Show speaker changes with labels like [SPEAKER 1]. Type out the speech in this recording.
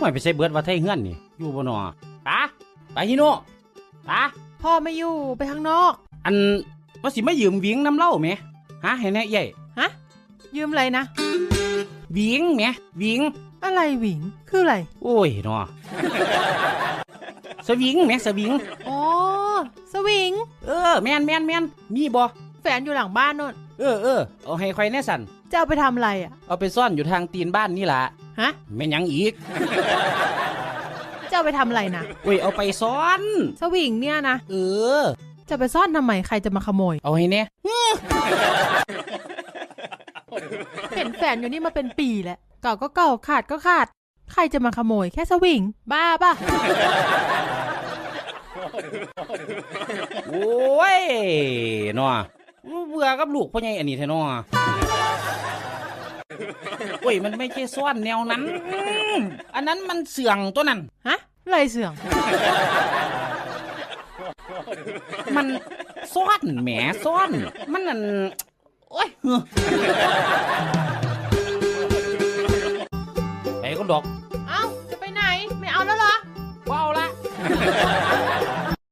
[SPEAKER 1] ห่วยไปใส่เบิดว่าไทยเฮือนนี่ อยู่บ่นอตาไปฮิโน่ตา
[SPEAKER 2] พ่อไม่อยู่ไปข้างนอก
[SPEAKER 1] อันว่าสิมายืมหวิงน้ำเหล้าไหมฮะให้แน่ใหญ่
[SPEAKER 2] ฮะ ยืมอะไรนะ
[SPEAKER 1] หวิงไหมหวิง
[SPEAKER 2] อะไรหวิงคืออะไร
[SPEAKER 1] โอ้ยนอสวิงไหมสวิง
[SPEAKER 2] อ๋อสวิง
[SPEAKER 1] เออแม่นแม่นแม่นมีบ่
[SPEAKER 2] แฟนอยู่หลังบ้านโน่น
[SPEAKER 1] เออเออเอาให้ค่อยแน่สัน
[SPEAKER 2] จะเอาไปทำอะไรอะ
[SPEAKER 1] เอาไปซ่อนอยู่ทางตีนบ้านนี่ล่ะ
[SPEAKER 2] ฮะ
[SPEAKER 1] แม่นหยังอีก
[SPEAKER 2] จะเอาไปทำอะไรนะ
[SPEAKER 1] โอ้ยเอาไปซ่อน
[SPEAKER 2] สวิงเนี่ยนะ
[SPEAKER 1] เออ
[SPEAKER 2] จะไปซ่อนทำไมใครจะมาขโมย
[SPEAKER 1] เอาให้แน่
[SPEAKER 2] เห็นแฟนอยู่นี่มาเป็นปีแล้วเก่าก็เก่าขาดก็ขาด ใครจะมาขโมยแค่สวิง บ้าป่ะ
[SPEAKER 1] โอ้ยนอเบื่อกับลูกพ่อใหญ่อันนี้แท้นอโอ้ยมันไม่ใช่ซ่อนแนวนั้นอืมอันนั้นมันเสื่องตัวนั้น
[SPEAKER 2] ฮะไรเสื่อง
[SPEAKER 1] มันซ่อนแหมซ่อน มันนั่นโอ้ยเฮ้อไปก็ดอก
[SPEAKER 2] เอ้าจะไปไหน ไม่เอาแล้วเหรอ
[SPEAKER 1] ว้าวละ